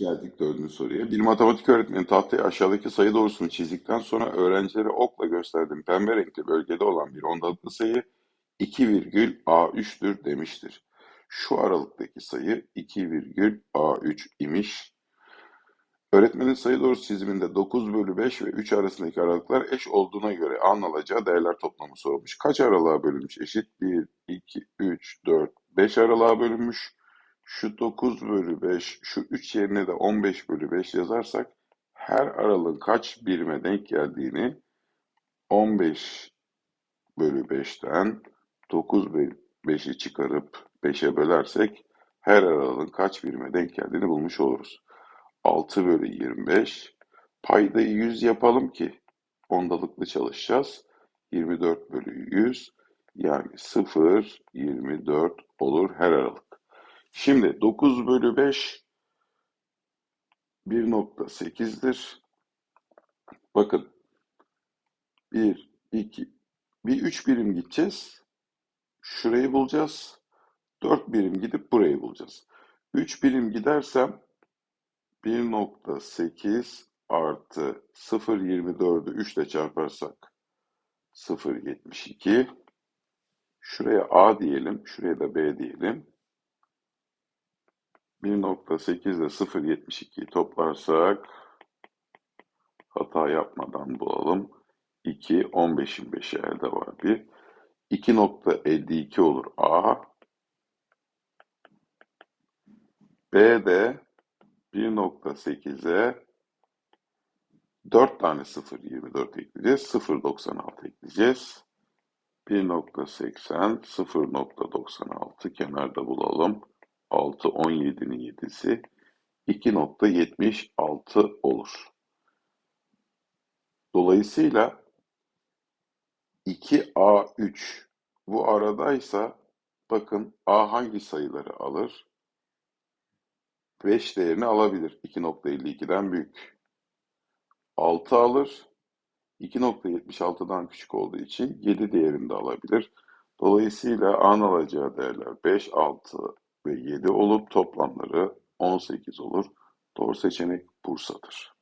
Geldik dördüncü soruya. Bir matematik öğretmeni tahtaya aşağıdaki sayı doğrusunu çizdikten sonra öğrencilere okla gösterdiğim pembe renkli bölgede olan bir ondalıklı sayı 2,A3'tür demiştir. Şu aralıktaki sayı 2,A3 imiş. Öğretmenin sayı doğrusu çiziminde 9 bölü 5 ve 3 arasındaki aralıklar eş olduğuna göre A'nın alacağı değerler toplamı sorulmuş. Kaç aralığa bölünmüş eşit? 1, 2, 3, 4, 5 aralığa bölünmüş. Şu 9 bölü 5, şu 3 yerine de 15 bölü 5 yazarsak her aralığın kaç birime denk geldiğini 15 bölü 5'ten 9 bölü 5'i çıkarıp 5'e bölersek her aralığın kaç birime denk geldiğini bulmuş oluruz. 6 bölü 25 paydayı 100 yapalım ki ondalıklı çalışacağız. 24 bölü 100 yani 0, 24 olur her aralık. Şimdi 9 bölü 5 1.8'dir. Bakın 1, 2, bir 3 birim gideceğiz. Şurayı bulacağız. 4 birim gidip burayı bulacağız. 3 birim gidersem 1.8 artı 0.24'ü 3 ile çarparsak 0.72 Şuraya A diyelim, şuraya da B diyelim. 1.8 ile 0.72'yi toplarsak hata yapmadan bulalım. 2, 15'in 5'i elde var bir. 2.52 olur A. B de 1.8'e 4 tane 0.24 ekleyeceğiz. 0.96 ekleyeceğiz. 1.80, 0.96 kenarda bulalım. 6, 17'nin 7'si 2.76 olur. Dolayısıyla 2A3 bu aradaysa bakın A hangi sayıları alır? 5 değerini alabilir. 2.52'den büyük. 6 alır. 2.76'dan küçük olduğu için 7 değerini de alabilir. Dolayısıyla A'nın alacağı değerler 5, 6 ve 7 olup toplamları 18 olur. Doğru seçenek Bursa'dır.